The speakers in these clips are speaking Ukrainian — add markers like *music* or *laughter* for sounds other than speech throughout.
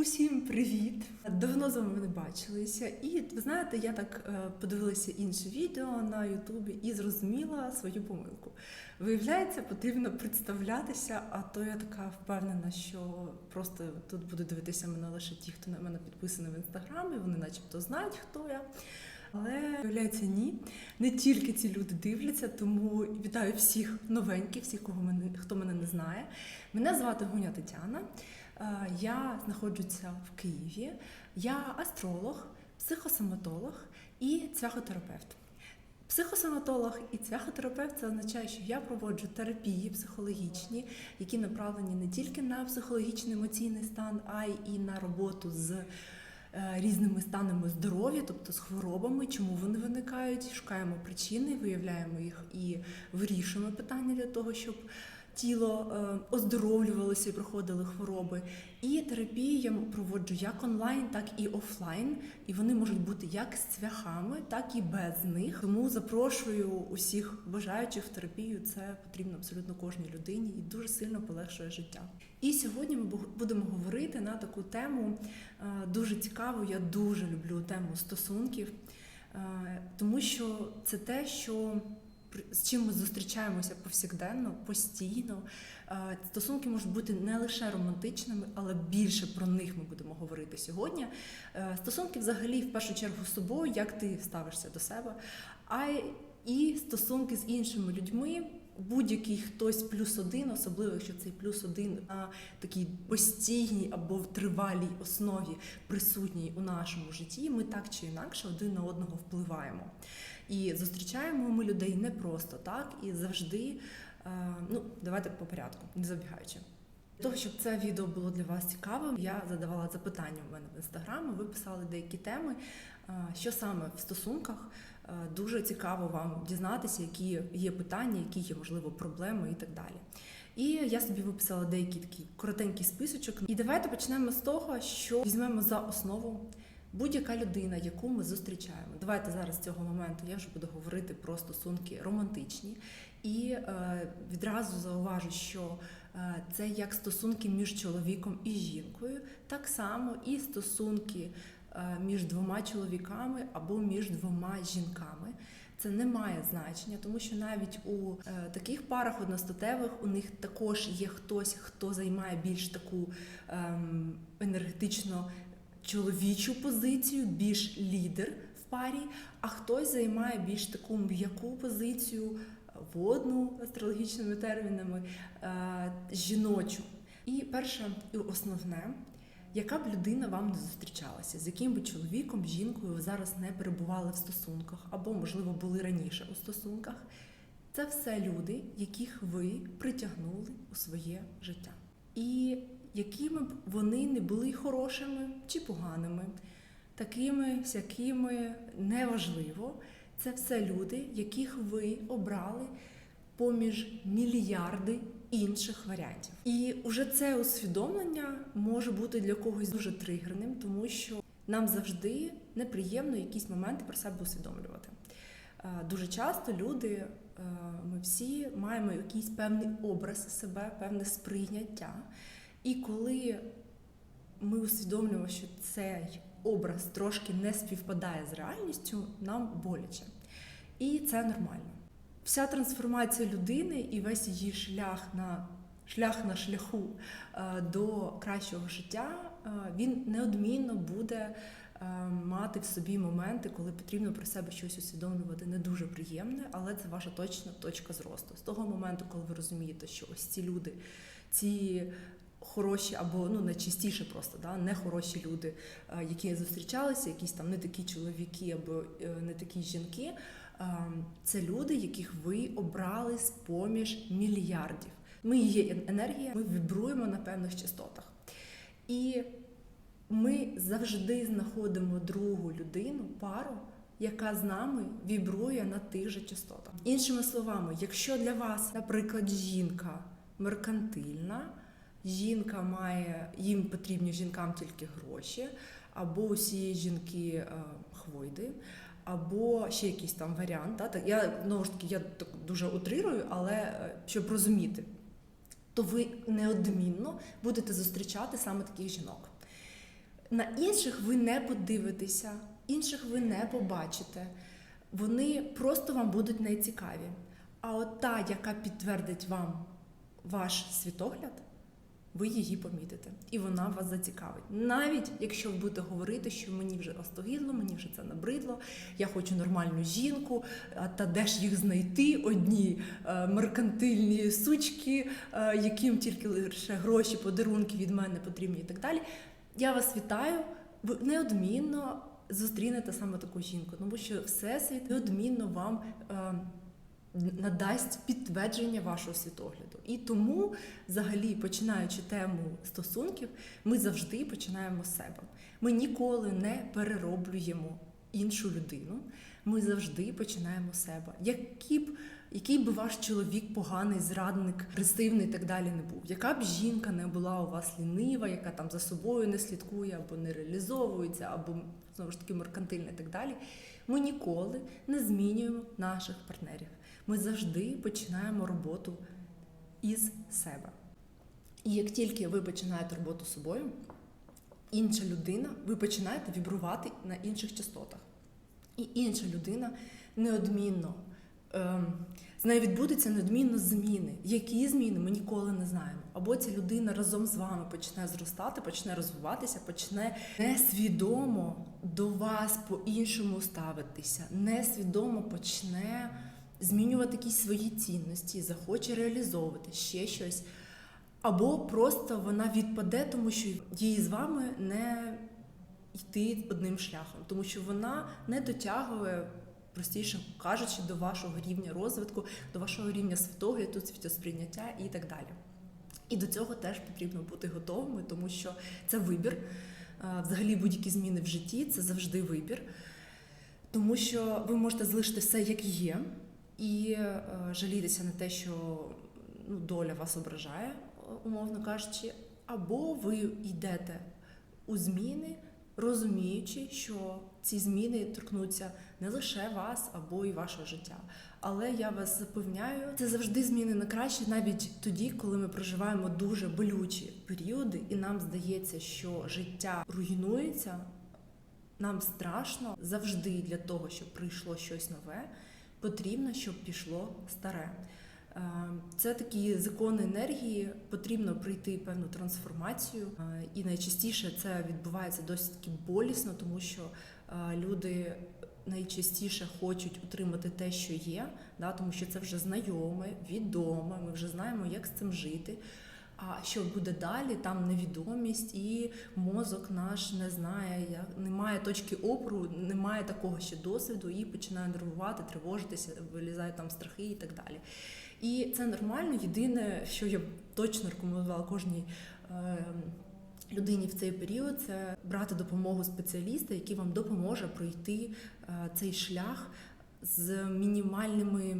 Усім привіт! Давно з вами не бачилися. І ви знаєте, я так е, подивилася інше відео на Ютубі і зрозуміла свою помилку. Виявляється, потрібно представлятися, а то я така впевнена, що просто тут будуть дивитися мене лише ті, хто на мене підписаний в інстаграмі, вони начебто знають, хто я. Але виявляється, ні. Не тільки ці люди дивляться, тому вітаю всіх новеньких, всіх, кого мене хто мене не знає. Мене звати Гуня Тетяна. Е, Я знаходжуся в Києві. Я астролог, психосоматолог і цвяхотерапевт. Психосоматолог і цвяхотерапевт це означає, що я проводжу терапії психологічні, які направлені не тільки на психологічний емоційний стан, а й на роботу з е, різними станами здоров'я, тобто з хворобами, чому вони виникають, шукаємо причини, виявляємо їх і вирішуємо питання для того, щоб тіло е, оздоровлювалося і проходили хвороби. І терапії я проводжу як онлайн, так і офлайн. І вони можуть бути як з цвяхами, так і без них. Тому запрошую усіх бажаючих в терапію. Це потрібно абсолютно кожній людині і дуже сильно полегшує життя. І сьогодні ми будемо говорити на таку тему е, дуже цікаву. Я дуже люблю тему стосунків, е, тому що це те, що з чим ми зустрічаємося повсякденно, постійно. Е, Стосунки можуть бути не лише романтичними, але більше про них ми будемо говорити сьогодні. Е, Стосунки, взагалі, в першу чергу з собою, як ти ставишся до себе, а і стосунки з іншими людьми. Будь-який хтось плюс один, особливо якщо цей плюс один на такій постійній або тривалій основі присутній у нашому житті, ми так чи інакше один на одного впливаємо. І зустрічаємо ми людей не просто так і завжди. Ну, давайте по порядку, не забігаючи. Для того, щоб це відео було для вас цікавим, я задавала запитання в мене в інстаграмі. Ви писали деякі теми, що саме в стосунках. Е, Дуже цікаво вам дізнатися, які є питання, які є можливо проблеми і так далі. І я собі виписала деякий такий коротенький списочок. І давайте почнемо з того, що візьмемо за основу будь-яка людина, яку ми зустрічаємо. Давайте зараз з цього моменту я вже буду говорити про стосунки романтичні. І е, відразу зауважу, що е, це як стосунки між чоловіком і жінкою, так само і стосунки між двома чоловіками або між двома жінками. Це не має значення, тому що навіть у е, таких парах одностатевих у них також є хтось, хто займає більш таку ем, енергетично чоловічу позицію, більш лідер в парі, а хтось займає більш таку м'яку позицію, е, водну астрологічними термінами, е, жіночу. І перше і основне, яка б людина вам не зустрічалася, з яким би чоловіком, жінкою ви зараз не перебували в стосунках, або, можливо, були раніше у стосунках, це все люди, яких ви притягнули у своє життя. І якими б вони не були хорошими чи поганими, такими, сякими, неважливо. Це все люди, яких ви обрали поміж мільярди інших варіантів. І уже це усвідомлення може бути для когось дуже тригерним, тому що нам завжди неприємно якісь моменти про себе усвідомлювати. Е, Дуже часто люди, е, ми всі маємо якийсь певний образ себе, певне сприйняття. І коли ми усвідомлюємо, що цей образ трошки не співпадає з реальністю, нам боляче. І це нормально. Вся трансформація людини і весь її шлях на шлях на шляху е, до кращого життя, е, він неодмінно буде е, мати в собі моменти, коли потрібно про себе щось усвідомлювати не дуже приємне, але це ваша точна точка зросту. З того моменту, коли ви розумієте, що ось ці люди, ці хороші або ну найчастіше просто да, не хороші люди, які зустрічалися, якісь там не такі чоловіки або не такі жінки. Е, Це люди, яких ви обрали з поміж мільярдів. Ми є енергія, ми вібруємо на певних частотах. І ми завжди знаходимо другу людину, пару, яка з нами вібрує на тих же частотах. Іншими словами, якщо для вас, наприклад, жінка меркантильна, жінка має, їм потрібні жінкам тільки гроші, або усі жінки е, хвойди, або ще якийсь там варіант. Да? Я знову ж таки я так дуже утрирую, але е, щоб розуміти, то ви неодмінно будете зустрічати саме таких жінок. На інших ви не подивитеся, інших ви не побачите. Вони просто вам будуть нецікаві. А от та, яка підтвердить вам ваш світогляд, ви її помітите, і вона вас зацікавить. Навіть якщо ви будете говорити, що мені вже остогидло, мені вже це набридло, я хочу нормальну жінку, а та де ж їх знайти? Одні е, меркантильні сучки, е, яким тільки лише гроші, подарунки від мене потрібні і так далі. Я вас вітаю. Ви неодмінно зустрінете саме таку жінку, тому що всесвіт неодмінно вам. Надасть підтвердження вашого світогляду. І тому, взагалі, починаючи тему стосунків, ми завжди починаємо з себе. Ми ніколи не перероблюємо іншу людину. Ми завжди починаємо з себе. Які б який би ваш чоловік поганий, зрадник, агресивний і так далі не був, яка б жінка не була у вас лінива, яка там за собою не слідкує або не реалізовується, або знову ж таки меркантильна і так далі. Ми ніколи не змінюємо наших партнерів. Ми завжди починаємо роботу із себе. І як тільки ви починаєте роботу з собою, інша людина, ви починаєте вібрувати на інших частотах. І інша людина неодмінно. Ем, з нею відбудуться неодмінно зміни. Які зміни ми ніколи не знаємо. Або ця людина разом з вами почне зростати, почне розвиватися, почне несвідомо до вас по-іншому ставитися, несвідомо почне змінювати якісь свої цінності, захоче реалізовувати ще щось. Або просто вона відпаде, тому що їй з вами не йти одним шляхом, тому що вона не дотягує, простіше кажучи, до вашого рівня розвитку, до вашого рівня світогляду, світосприйняття і так далі. І до цього теж потрібно бути готовими, тому що це вибір. Взагалі, будь-які зміни в житті це завжди вибір, тому що ви можете залишити все як є і е, жалітися на те, що ну, доля вас ображає, умовно кажучи, або ви йдете у зміни, розуміючи, що ці зміни торкнуться не лише вас або і вашого життя. Але я вас запевняю, це завжди зміни на краще, навіть тоді, коли ми проживаємо дуже болючі періоди, і нам здається, що життя руйнується. Нам страшно завжди для того, щоб прийшло щось нове потрібно, щоб пішло старе. Е, це такі закони енергії, потрібно пройти певну трансформацію, е, і найчастіше це відбувається досить таки болісно, тому що е, люди найчастіше хочуть утримати те, що є, да, тому що це вже знайоме, відоме. Ми вже знаємо, як з цим жити. А що буде далі, там невідомість, і мозок наш не знає, немає точки опору, немає такого ще досвіду, і починає нервувати, тривожитися, вилізають там страхи і так далі. І це нормально. Єдине, що я точно рекомендувала кожній е, людині в цей період, це брати допомогу спеціаліста, який вам допоможе пройти е, цей шлях з мінімальними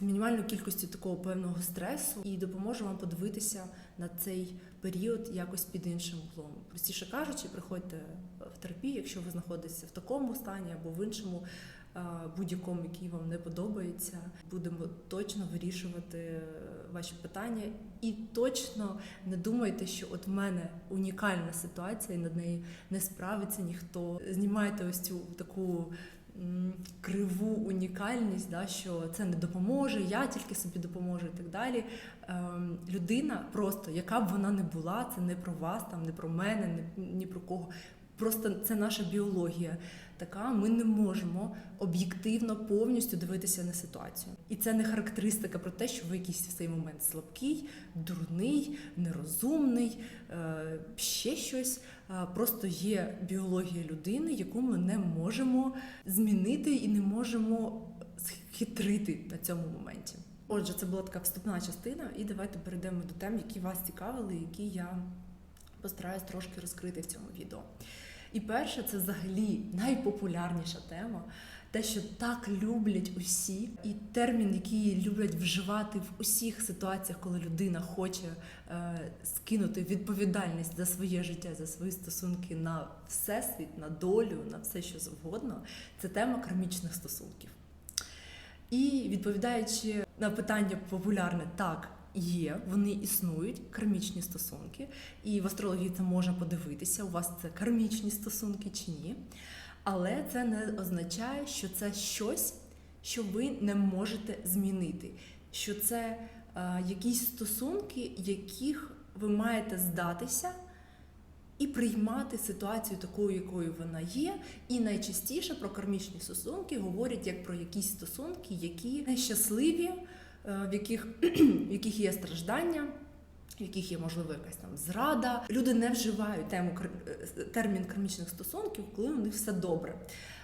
з мінімальною кількістю такого певного стресу і допоможе вам подивитися на цей період якось під іншим углом. Простіше кажучи, приходьте в терапію, якщо ви знаходитеся в такому стані або в іншому. Будь-якому, який вам не подобається, будемо точно вирішувати ваші питання, і точно не думайте, що от в мене унікальна ситуація, і над нею не справиться ніхто. Знімайте ось цю таку криву унікальність, да, що це не допоможе, я тільки собі допоможу і так далі. Ем, людина просто, яка б вона не була, це не про вас, там, не про мене, не, ні про кого. Просто це наша біологія. Така ми не можемо об'єктивно повністю дивитися на ситуацію. І це не характеристика про те, що ви якийсь в цей момент слабкий, дурний, нерозумний, е, ще щось. Просто є біологія людини, яку ми не можемо змінити і не можемо схитрити на цьому моменті. Отже, це була така вступна частина, і давайте перейдемо до тем, які вас цікавили, які я постараюсь трошки розкрити в цьому відео. І перше, це взагалі найпопулярніша тема те, що так люблять усі, і термін, який люблять вживати в усіх ситуаціях, коли людина хоче е, скинути відповідальність за своє життя, за свої стосунки на всесвіт, на долю, на все, що завгодно, це тема кармічних стосунків. І відповідаючи на питання популярне, так, є, вони існують, кармічні стосунки, і в астрології це можна подивитися, у вас це кармічні стосунки чи ні. Але це не означає, що це щось, що ви не можете змінити. Що це е, якісь стосунки, яких ви маєте здатися і приймати ситуацію такою, якою вона є. І найчастіше про кармічні стосунки говорять як про якісь стосунки, які нещасливі, е, в яких, *clears throat* в яких є страждання. В яких є можливо якась там зрада, люди не вживають тему е, термін кармічних стосунків, коли у них все добре.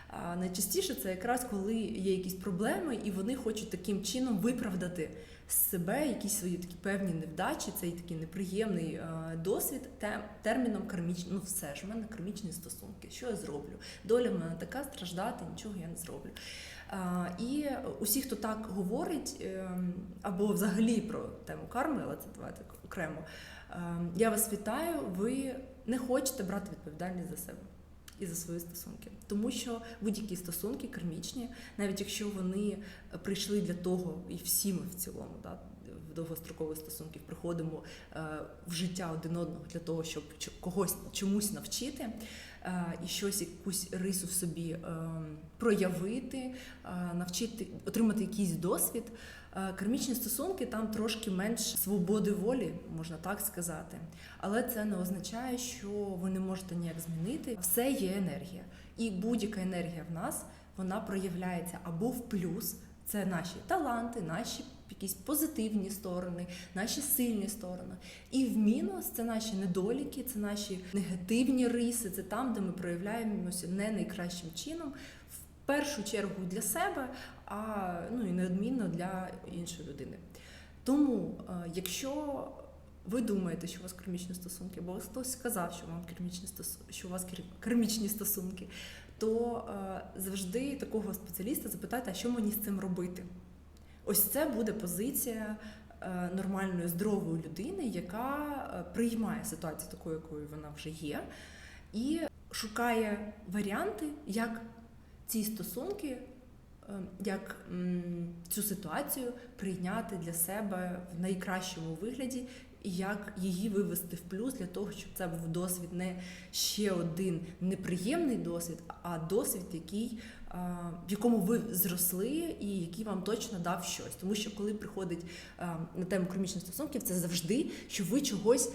А найчастіше це якраз коли є якісь проблеми, і вони хочуть таким чином виправдати з себе, якісь свої такі певні невдачі, цей такий неприємний е, досвід терміном кармічний. Ну все ж в мене кармічні стосунки. Що я зроблю? Доля в мене така страждати, нічого я не зроблю. А, і усі, хто так говорить, ем, або взагалі про тему карми, але це давайте окремо. ем, Я вас вітаю. Ви не хочете брати відповідальність за себе і за свої стосунки, тому що будь-які стосунки кармічні, навіть якщо вони прийшли для того, і всі ми в цілому, да, в довгострокових стосунків приходимо е, в життя один одного для того, щоб когось чомусь навчити. Е, І щось, якусь рису в собі е, проявити, е, навчити, отримати якийсь досвід. Кармічні стосунки там трошки менш свободи волі, можна так сказати. Але це не означає, що ви не можете ніяк змінити. Все є енергія. І будь-яка енергія в нас вона проявляється або в плюс, це наші таланти, наші якісь позитивні сторони, наші сильні сторони. І в мінус це наші недоліки, це наші негативні риси, це там, де ми проявляємося не найкращим чином. В першу чергу для себе, а ну і неодмінно для іншої людини. Тому, е, якщо ви думаєте, що у вас кармічні стосунки, або хтось сказав, що вам кармічні стосу... що у вас кармічні стосунки, то е, завжди такого спеціаліста запитайте, а що мені з цим робити? Ось це буде позиція е, нормальної, здорової людини, яка е, приймає ситуацію такою, якою вона вже є, і шукає варіанти, як ці стосунки, е, як цю ситуацію прийняти для себе в найкращому вигляді, і як її вивести в плюс для того, щоб це був досвід не ще один неприємний досвід, а досвід, який, в якому ви зросли і який вам точно дав щось. Тому що коли приходить е, на тему кромічних стосунків, це завжди, що ви чогось.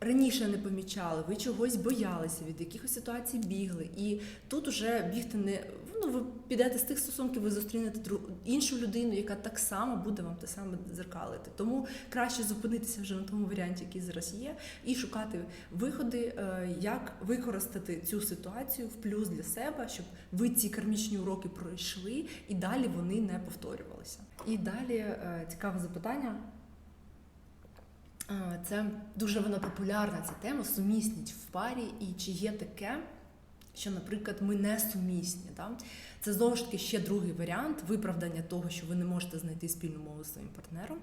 Раніше не помічали, ви чогось боялися, від якихось ситуацій бігли. І тут уже бігти не ну, ви підете з тих стосунків, ви зустрінете дру- іншу людину, яка так само буде вам те саме дзеркалити. Тому краще зупинитися вже на тому варіанті, який зараз є, і шукати виходи, е, як використати цю ситуацію в плюс для себе, щоб ви ці кармічні уроки пройшли і далі вони не повторювалися. І далі е, цікаве запитання. Це дуже вона популярна ця тема сумісність в парі, і чи є таке, що, наприклад, ми не сумісні. Да? Це знову ж таки ще другий варіант виправдання того, що ви не можете знайти спільну мову з своїм партнером.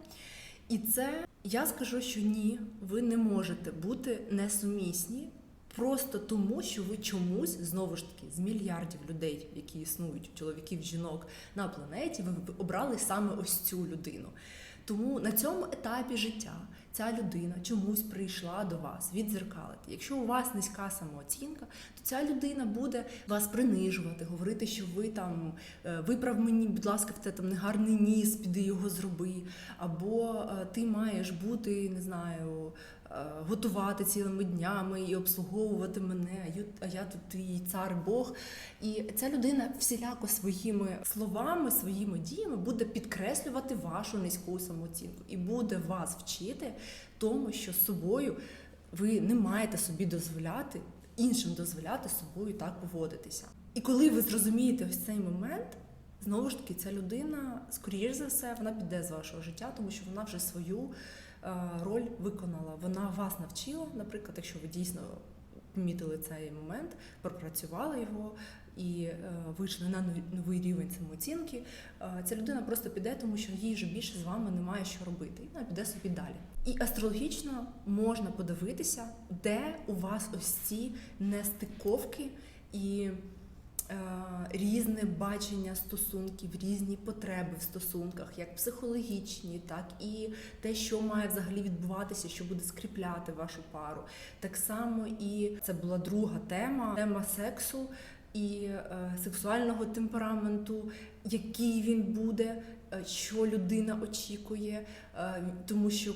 І це я скажу, що ні, ви не можете бути несумісні. Просто тому, що ви чомусь знову ж таки з мільярдів людей, які існують, чоловіків, жінок на планеті, ви обрали саме ось цю людину. Тому на цьому етапі життя ця людина чомусь прийшла до вас віддзеркалити. Якщо у вас низька самооцінка, то ця людина буде вас принижувати, говорити, що ви там е, виправ мені, будь ласка, в це там негарний ніс, піди його зроби. Або е, ти маєш бути, не знаю. Е, Готувати цілими днями і обслуговувати мене, а я тут твій цар Бог. І ця людина всіляко своїми словами, своїми діями буде підкреслювати вашу низьку самооцінку і буде вас вчити тому, що з собою ви не маєте собі дозволяти іншим дозволяти собою так поводитися. І коли ви зрозумієте ось цей момент, знову ж таки, ця людина, скоріш за все, вона піде з вашого життя, тому що вона вже свою роль виконала. Вона вас навчила, наприклад, якщо ви дійсно помітили цей момент, пропрацювали його і е, вийшли на новий- рівень самооцінки, е, ця людина просто піде, тому що їй вже більше з вами немає що робити. І вона піде собі далі. І астрологічно можна подивитися, де у вас ось ці нестиковки і е, різне бачення стосунків, різні потреби в стосунках, як психологічні, так і те, що має взагалі відбуватися, що буде скріпляти вашу пару. Так само і це була друга тема тема сексу і е, сексуального темпераменту, який він буде, е, що людина очікує, е, тому що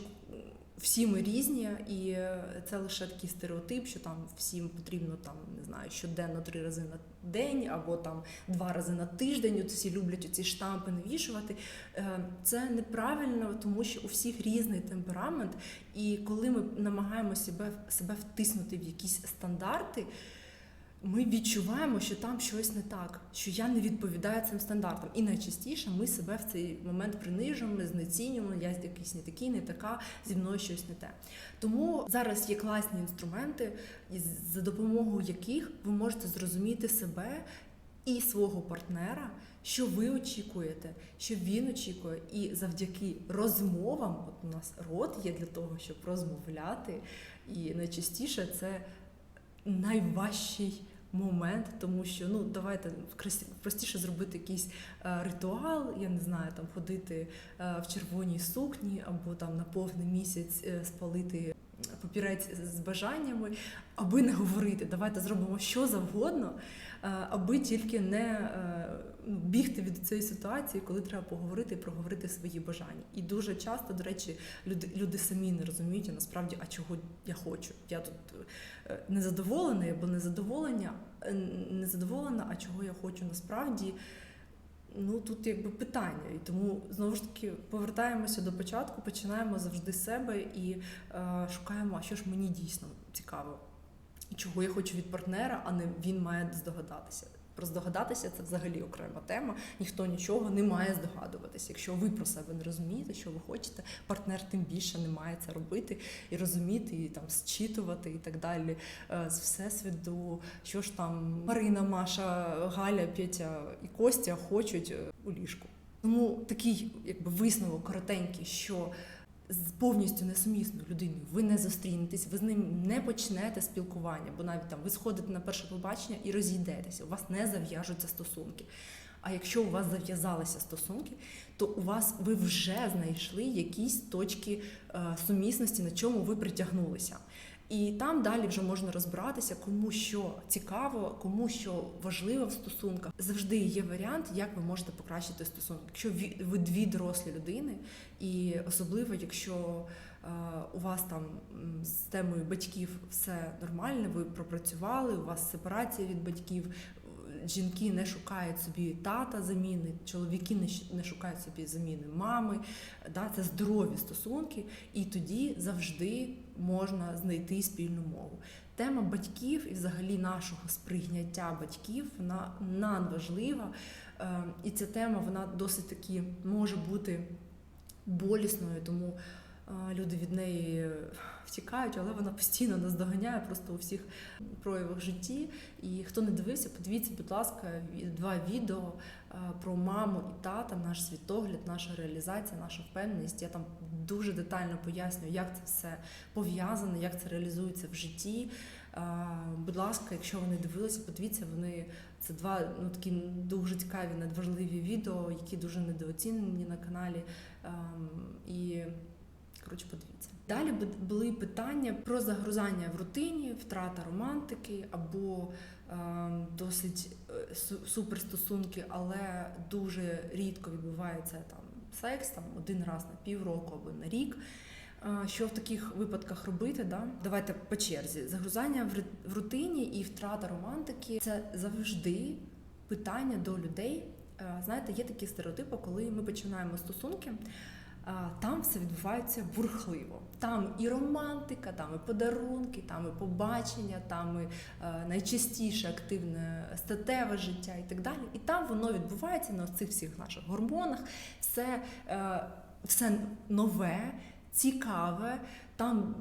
всі ми різні, і це лише такий стереотип, що там всім потрібно там не знаю щоденно три рази на день або там два рази на тиждень. От всі люблять ці штампи навішувати. Е, Це неправильно, тому що у всіх різний темперамент, і коли ми намагаємося себе, себе втиснути в якісь стандарти. Ми відчуваємо, що там щось не так, що я не відповідаю цим стандартам. І найчастіше ми себе в цей момент принижуємо, знецінюємо, я якийсь не такий, не така, зі мною щось не те. Тому зараз є класні інструменти, за допомогою яких ви можете зрозуміти себе і свого партнера, що ви очікуєте, що він очікує, і завдяки розмовам, от у нас рот є для того, щоб розмовляти, і найчастіше це найважчий момент, тому що ну давайте простіше зробити якийсь е, ритуал, я не знаю, там ходити е, в червоній сукні або там на повний місяць е, спалити папірець з бажаннями, аби не говорити. Давайте зробимо що завгодно, аби тільки не е, ну, бігти від цієї ситуації, коли треба поговорити і проговорити свої бажання. І дуже часто, до речі, люди, люди самі не розуміють а насправді, а чого я хочу. Я тут е, незадоволений або незадоволення, е, незадоволена, а чого я хочу насправді. Ну тут якби питання, і тому знову ж таки повертаємося до початку, починаємо завжди з себе і е, шукаємо, а що ж мені дійсно цікаво, чого я хочу від партнера, а не він має здогадатися. Про здогадатися це взагалі окрема тема. Ніхто нічого не має здогадуватися. Якщо ви про себе не розумієте, що ви хочете, партнер тим більше не має це робити і розуміти, і там зчитувати і так далі е, з всесвіту, що ж там Марина, Маша, Галя, Петя і Костя хочуть е, у ліжку. Тому такий якби висновок коротенький, що повністю несумісною людиною ви не зустрінетесь, ви з ним не почнете спілкування, бо навіть там ви сходите на перше побачення і розійдетеся, у вас не зав'яжуться стосунки. А якщо у вас зав'язалися стосунки, то у вас ви вже знайшли якісь точки е, сумісності, на чому ви притягнулися. І там далі вже можна розбиратися, кому що цікаво, кому що важливо в стосунках. Завжди є варіант, як ви можете покращити стосунки. Якщо ви дві дорослі людини, і особливо, якщо е, у вас там з темою батьків все нормально, ви пропрацювали, у вас сепарація від батьків. Жінки не шукають собі тата заміни, чоловіки не шукають собі заміни мами. Да, це здорові стосунки, і тоді завжди можна знайти спільну мову. Тема батьків і взагалі нашого сприйняття батьків вона надважлива. Е, І ця тема вона досить таки може бути болісною, тому люди від неї втікають, але вона постійно нас доганяє просто у всіх проявах житті. І хто не дивився, подивіться, будь ласка, два відео про маму і тата, наш світогляд, наша реалізація, наша впевненість. Я там дуже детально пояснюю, як це все пов'язано, як це реалізується в житті. Будь ласка, якщо ви не дивилися, подивіться, вони це два ну такі дуже цікаві, надважливі відео, які дуже недооцінені на каналі. Ем, І коротше, подивіться. Далі бу- були питання про загрузання в рутині, втрата романтики або ем, досить е, су- суперстосунки, але дуже рідко відбувається там секс, там один раз на півроку або на рік. Е, Що в таких випадках робити? Да? Давайте по черзі. Загрузання в рутині і втрата романтики це завжди питання до людей. Е, Знаєте, є такі стереотипи, коли ми починаємо стосунки. Там все відбувається бурхливо. Там і романтика, там і подарунки, там і побачення, там і е, найчастіше активне статеве життя і так далі. І там воно відбувається на цих всіх наших гормонах. Все, е, все нове, цікаве, там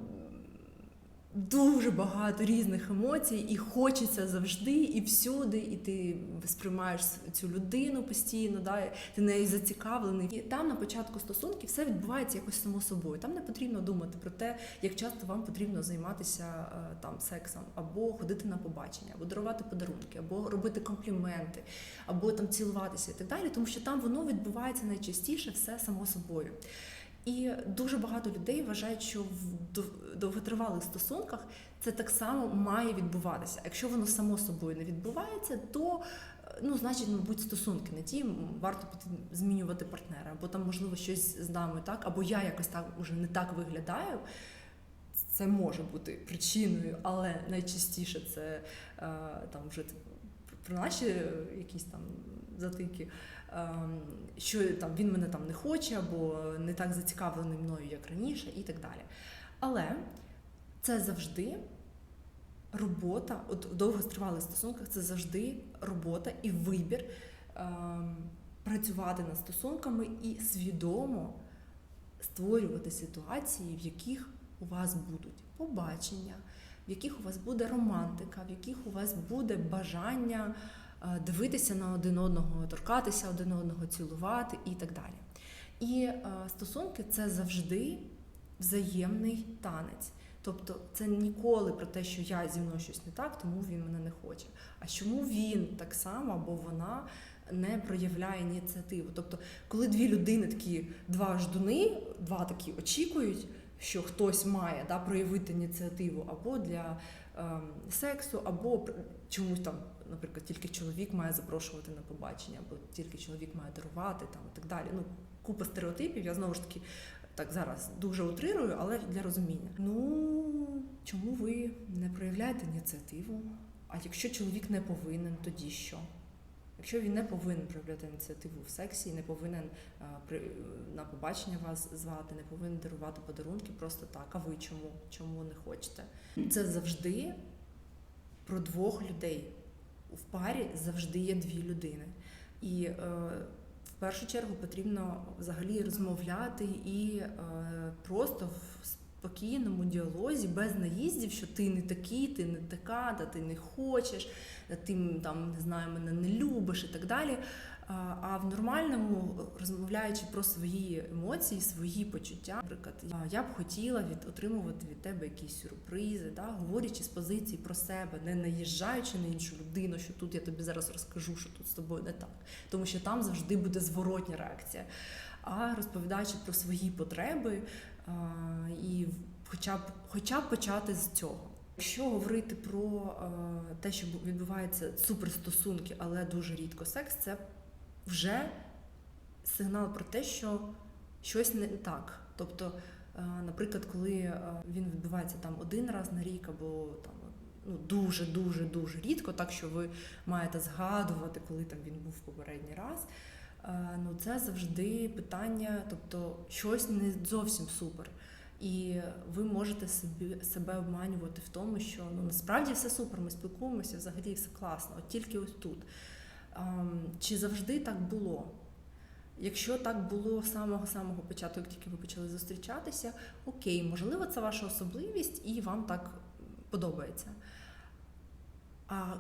дуже багато різних емоцій, і хочеться завжди і всюди, і ти сприймаєш цю людину постійно, да, ти нею зацікавлений. І там на початку стосунків все відбувається якось само собою. Там не потрібно думати про те, як часто вам потрібно займатися е, там сексом, або ходити на побачення, або дарувати подарунки, або робити компліменти, або там цілуватися і так далі, тому що там воно відбувається найчастіше все само собою. І дуже багато людей вважають, що в дов- довготривалих стосунках це так само має відбуватися. Якщо воно само собою не відбувається, то е, ну, значить, мабуть, стосунки не ті, варто змінювати партнера, або там, можливо, щось з нами так, або я якось так уже не так виглядаю. Це може бути причиною, але найчастіше це е, там вже про наші якісь там затики, що там він мене там не хоче, або не так зацікавлений мною, як раніше, і так далі. Але це завжди робота, от в довгостривалих стосунках це завжди робота і вибір ем, працювати над стосунками і свідомо створювати ситуації, в яких у вас будуть побачення, в яких у вас буде романтика, в яких у вас буде бажання дивитися на один одного, торкатися один одного, цілувати і так далі. І е, стосунки це завжди взаємний танець. Тобто це ніколи про те, що я зі мною щось не так, тому він мене не хоче. А чому він так само або вона не проявляє ініціативу? Тобто, коли дві людини такі два ждуни, два такі очікують, що хтось має да, проявити ініціативу або для ем, сексу, або чомусь там, наприклад, тільки чоловік має запрошувати на побачення, або тільки чоловік має дарувати там і так далі. Ну, купа стереотипів. Я знову ж таки так зараз дуже утрирую, але для розуміння. Ну чому ви не проявляєте ініціативу? А якщо чоловік не повинен, тоді що? Якщо він не повинен проявляти ініціативу в сексі, не повинен а, при, на побачення вас звати, не повинен дарувати подарунки просто так. А ви чому? Чому не хочете? Це завжди про двох людей. В парі завжди є дві людини. І е, в першу чергу потрібно взагалі розмовляти і е, просто в спокійному діалозі, без наїздів, що ти не такий, ти не така, та ти не хочеш, ти там не знаю, мене не любиш і так далі. А а в нормальному, розмовляючи про свої емоції, свої почуття, наприклад, я- б хотіла від отримувати від тебе якісь сюрпризи, да, говорячи з позиції про себе, не наїжджаючи на іншу людину, що тут я тобі зараз розкажу, що тут з тобою не так, тому що там завжди буде зворотня реакція. А розповідаючи про свої потреби а, і хоча б хоча б почати з цього. Якщо говорити про е, те, що бу- відбуваються суперстосунки, але дуже рідко секс, це вже сигнал про те, що щось не так. Тобто, е, наприклад, коли е, він відбувається там один раз на рік або там ну дуже дуже дуже рідко, так що ви маєте згадувати, коли там він був попередній раз. е, Ну, це завжди питання, тобто щось не зовсім супер. І ви можете собі себе обманювати в тому, що ну насправді все супер, ми спілкуємося, взагалі все класно, от тільки ось тут. Ем, Чи завжди так було? Якщо так було з самого самого початку, як тільки ви почали зустрічатися, окей, можливо, це ваша особливість і вам так подобається. А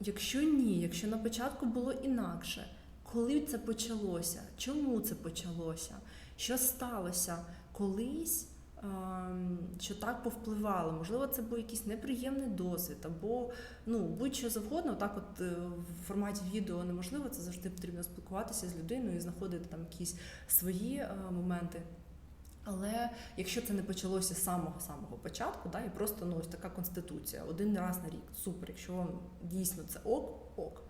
якщо ні, якщо на початку було інакше, коли це почалося? Чому це почалося? Що сталося колись? Ем, Що так повпливало, можливо, це був якийсь неприємний досвід, або ну будь-що завгодно. Так, от е, в форматі відео неможливо, це завжди потрібно спілкуватися з людиною і знаходити там якісь свої е, моменти. Але якщо це не почалося з самого самого початку, да, і просто ну ось така конституція, один раз на рік, супер. Якщо вам дійсно це ок, ок.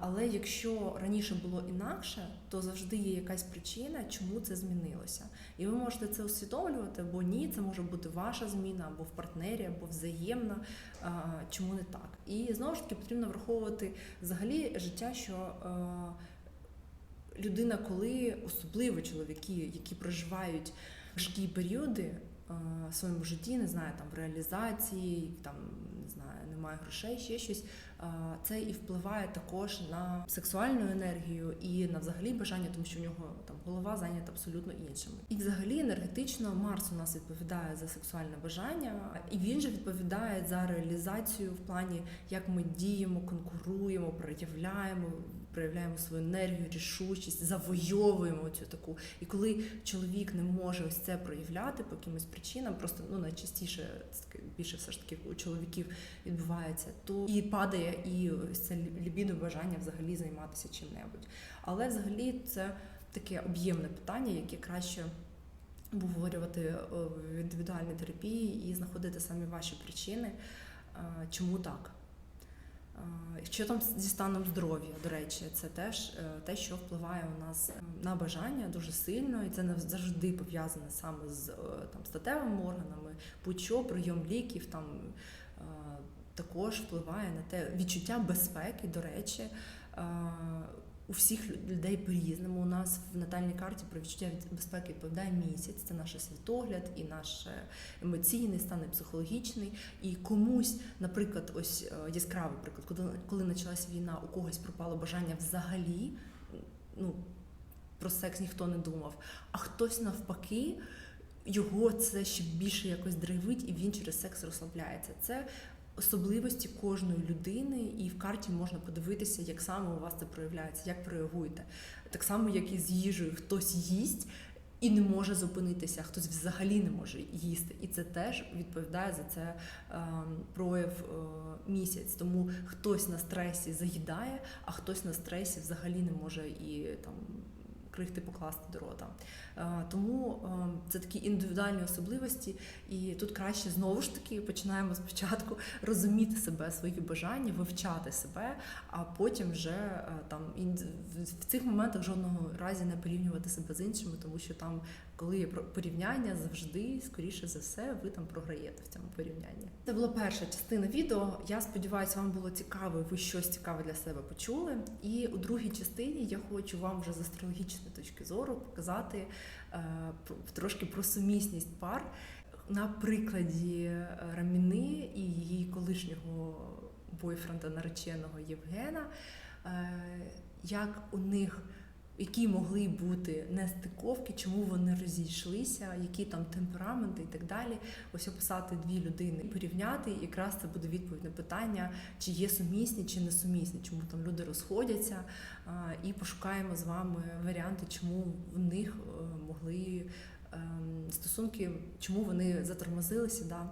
Але якщо раніше було інакше, то завжди є якась причина, чому це змінилося. І ви можете це усвідомлювати, або ні, це може бути ваша зміна, або в партнері, або взаємна, чому не так. І знову ж таки потрібно враховувати взагалі життя, що людина, коли особливо чоловіки, які проживають важкі періоди, в своєму житті, не знаю, там в реалізації, там не знаю, немає грошей, ще щось. Це і впливає також на сексуальну енергію і на взагалі бажання, тому що в нього там голова зайнята абсолютно іншим. І взагалі енергетично Марс у нас відповідає за сексуальне бажання, і він же відповідає за реалізацію в плані, як ми діємо, конкуруємо, проявляємо, проявляємо свою енергію, рішучість, завойовуємо цю таку. І коли чоловік не може ось це проявляти по якимось причинам, просто ну найчастіше більше все ж таки у чоловіків відбувається, то і падає і ось це лібідо бажання взагалі займатися чим-небудь. Але взагалі це таке об'ємне питання, яке краще обговорювати е, в індивідуальній терапії і знаходити самі ваші причини, е, чому так. Е, Що там зі станом здоров'я, до речі, це теж е, те, що впливає у нас е, на бажання дуже сильно, і це не завжди пов'язане саме з там статевими органами, будь-що прийом ліків там також впливає на те відчуття безпеки, до речі. У всіх людей по-різному. У нас в натальній карті про відчуття від- безпеки відповідає місяць. Це наш світогляд і наш е, емоційний стан, і психологічний. І комусь, наприклад, ось е, яскравий приклад, коли, коли почалась війна, у когось пропало бажання взагалі. Ну, про секс ніхто не думав. А хтось навпаки, його це ще більше якось драйвить, і він через секс розслабляється. Це особливості кожної людини, і в карті можна подивитися, як саме у вас це проявляється, як реагуєте. Так само, як і з їжею, хтось їсть. І не може зупинитися, хтось взагалі не може їсти. І це теж відповідає за це е, прояв е, місяць. Тому хтось на стресі заїдає, а хтось на стресі взагалі не може і там крихти покласти до рота. Е, Тому е, це такі індивідуальні особливості, і тут краще знову ж таки починаємо спочатку розуміти себе, свої бажання, вивчати себе, а потім вже е, там в цих моментах жодного разі не порівнювати себе з іншими, тому що там, коли є порівняння, завжди, скоріше за все, ви там програєте в цьому порівнянні. Це була перша частина відео. Я сподіваюся, вам було цікаво, ви щось цікаве для себе почули. І у другій частині я хочу вам вже з астрологічної точки зору показати е, трошки про сумісність пар на прикладі е, Раміни і її колишнього бойфренда нареченого Євгена, е, як у них. Які могли бути нестиковки, чому вони розійшлися, які там темпераменти і так далі. Ось описати дві людини, порівняти, і якраз це буде відповідь на питання, чи є сумісні, чи не сумісні, чому там люди розходяться, і пошукаємо з вами варіанти, чому в них е, могли ем, стосунки, чому вони затормозилися. Да?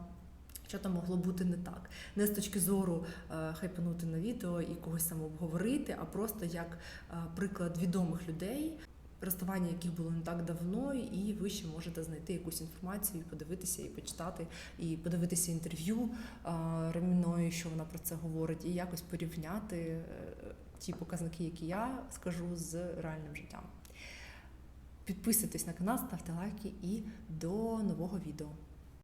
Що там могло бути не так, не з точки зору е, хайпанути на відео і когось там обговорити, а просто як е, приклад відомих людей, розставання яких було не так давно, і ви ще можете знайти якусь інформацію, і подивитися, і почитати, і подивитися інтерв'ю е, Раміної, що вона про це говорить, і якось порівняти ті показники, які я скажу з реальним життям. Підписуйтесь на канал, ставте лайки і до нового відео.